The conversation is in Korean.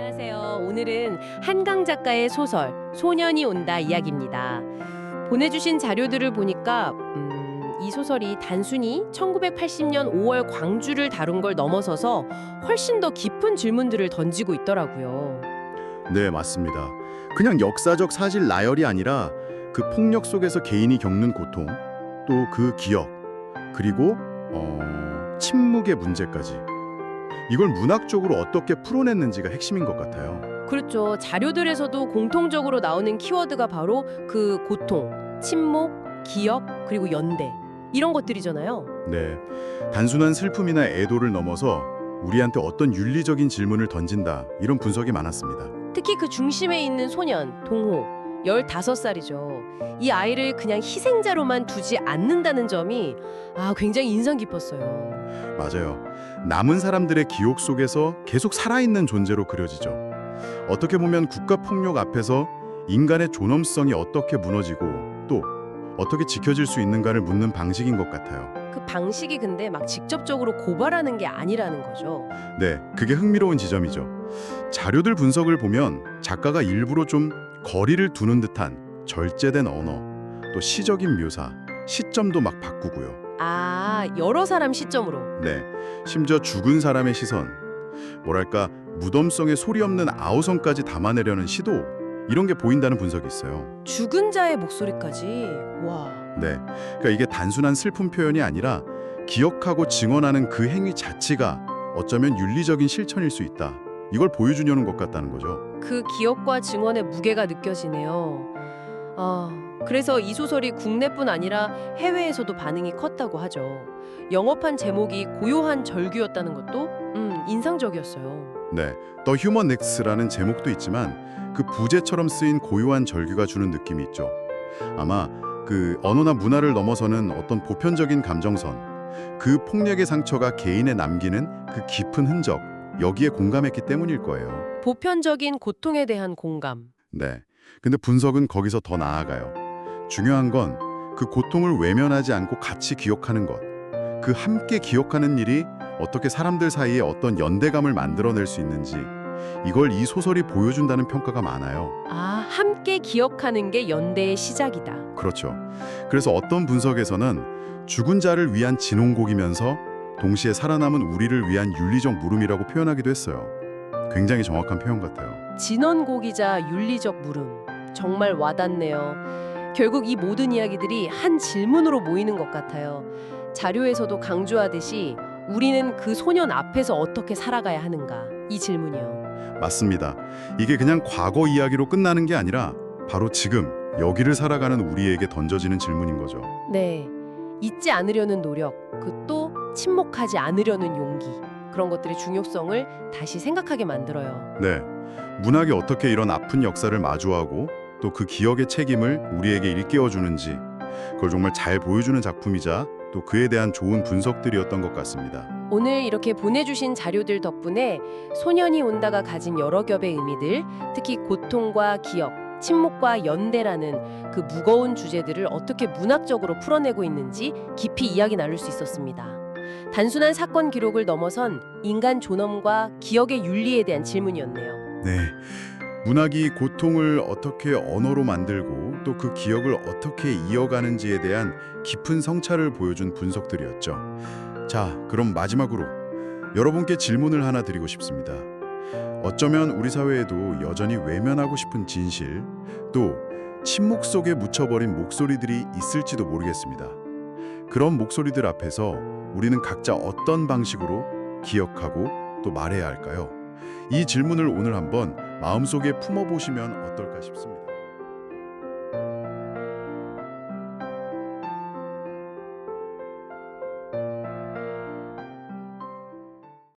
안녕하세요. 오늘은 한강 작가의 소설 소년이 온다 이야기입니다. 보내주신 자료들을 보니까 음, 이 소설이 단순히 1980년 5월 광주를 다룬 걸 넘어서서 훨씬 더 깊은 질문들을 던지고 있더라고요. 네, 맞습니다. 그냥 역사적 사실 나열이 아니라 그 폭력 속에서 개인이 겪는 고통, 또 그 기억, 그리고 어, 침묵의 문제까지. 이걸 문학적으로 어떻게 풀어냈는지가 핵심인 것 같아요. 그렇죠. 자료들에서도 공통적으로 나오는 키워드가 바로 그 고통, 침묵, 기억, 그리고 연대 이런 것들이잖아요. 네, 단순한 슬픔이나 애도를 넘어서 우리한테 어떤 윤리적인 질문을 던진다 이런 분석이 많았습니다. 특히 그 중심에 있는 소년, 동호, 15살이죠. 이 아이를 그냥 희생자로만 두지 않는다는 점이 아, 굉장히 인상 깊었어요. 맞아요. 남은 사람들의 기억 속에서 계속 살아있는 존재로 그려지죠. 어떻게 보면 국가 폭력 앞에서 인간의 존엄성이 어떻게 무너지고 또 어떻게 지켜질 수 있는가를 묻는 방식인 것 같아요. 그 방식이 근데 막 직접적으로 고발하는 게 아니라는 거죠. 네, 그게 흥미로운 지점이죠. 자료들 분석을 보면 작가가 일부러 좀 거리를 두는 듯한 절제된 언어, 또 시적인 묘사, 시점도 막 바꾸고요. 아, 여러 사람 시점으로. 네, 심지어 죽은 사람의 시선, 뭐랄까 무덤성의 소리 없는 아우성까지 담아내려는 시도 이런 게 보인다는 분석이 있어요. 죽은 자의 목소리까지. 와. 네, 그러니까 이게 단순한 슬픔 표현이 아니라 기억하고 증언하는 그 행위 자체가 어쩌면 윤리적인 실천일 수 있다. 이걸 보여주려는 것 같다는 거죠. 그 기억과 증언의 무게가 느껴지네요. 아, 그래서 이 소설이 국내뿐 아니라 해외에서도 반응이 컸다고 하죠. 영업한 제목이 고요한 절규였다는 것도 음, 인상적이었어요. 네, 더 휴먼 넥스라는 제목도 있지만 그 부제처럼 쓰인 고요한 절규가 주는 느낌이 있죠. 아마 그 언어나 문화를 넘어서는 어떤 보편적인 감정선, 그 폭력의 상처가 개인에 남기는 그 깊은 흔적, 여기에 공감했기 때문일 거예요. 보편적인 고통에 대한 공감. 네. 근데 분석은 거기서 더 나아가요. 중요한 건 그 고통을 외면하지 않고 같이 기억하는 것. 그 함께 기억하는 일이 어떻게 사람들 사이에 어떤 연대감을 만들어낼 수 있는지 이걸 이 소설이 보여준다는 평가가 많아요. 아, 함께 기억하는 게 연대의 시작이다. 그렇죠. 그래서 어떤 분석에서는 죽은 자를 위한 진홍곡이면서 동시에 살아남은 우리를 위한 윤리적 물음이라고 표현하기도 했어요. 굉장히 정확한 표현 같아요. 진원곡이자 윤리적 물음. 정말 와닿네요. 결국 이 모든 이야기들이 한 질문으로 모이는 것 같아요. 자료에서도 강조하듯이 우리는 그 소년 앞에서 어떻게 살아가야 하는가? 이 질문이요. 맞습니다. 이게 그냥 과거 이야기로 끝나는 게 아니라 바로 지금 여기를 살아가는 우리에게 던져지는 질문인 거죠. 네. 잊지 않으려는 노력, 그 또 침묵하지 않으려는 용기. 그런 것들의 중요성을 다시 생각하게 만들어요. 네. 문학이 어떻게 이런 아픈 역사를 마주하고 또 그 기억의 책임을 우리에게 일깨워 주는지 그걸 정말 잘 보여주는 작품이자 또 그에 대한 좋은 분석들이었던 것 같습니다. 오늘 이렇게 보내주신 자료들 덕분에 소년이 온다가 가진 여러 겹의 의미들, 특히 고통과 기억, 침묵과 연대라는 그 무거운 주제들을 어떻게 문학적으로 풀어내고 있는지 깊이 이야기 나눌 수 있었습니다. 단순한 사건 기록을 넘어선 인간 존엄과 기억의 윤리에 대한 질문이었네요. 네. 문학이 고통을 어떻게 언어로 만들고 또 그 기억을 어떻게 이어가는지에 대한 깊은 성찰을 보여준 분석들이었죠. 자, 그럼 마지막으로 여러분께 질문을 하나 드리고 싶습니다. 어쩌면 우리 사회에도 여전히 외면하고 싶은 진실, 또 침묵 속에 묻혀버린 목소리들이 있을지도 모르겠습니다. 그런 목소리들 앞에서 우리는 각자 어떤 방식으로 기억하고 또 말해야 할까요? 이 질문을 오늘 한번 마음속에 품어보시면 어떨까 싶습니다.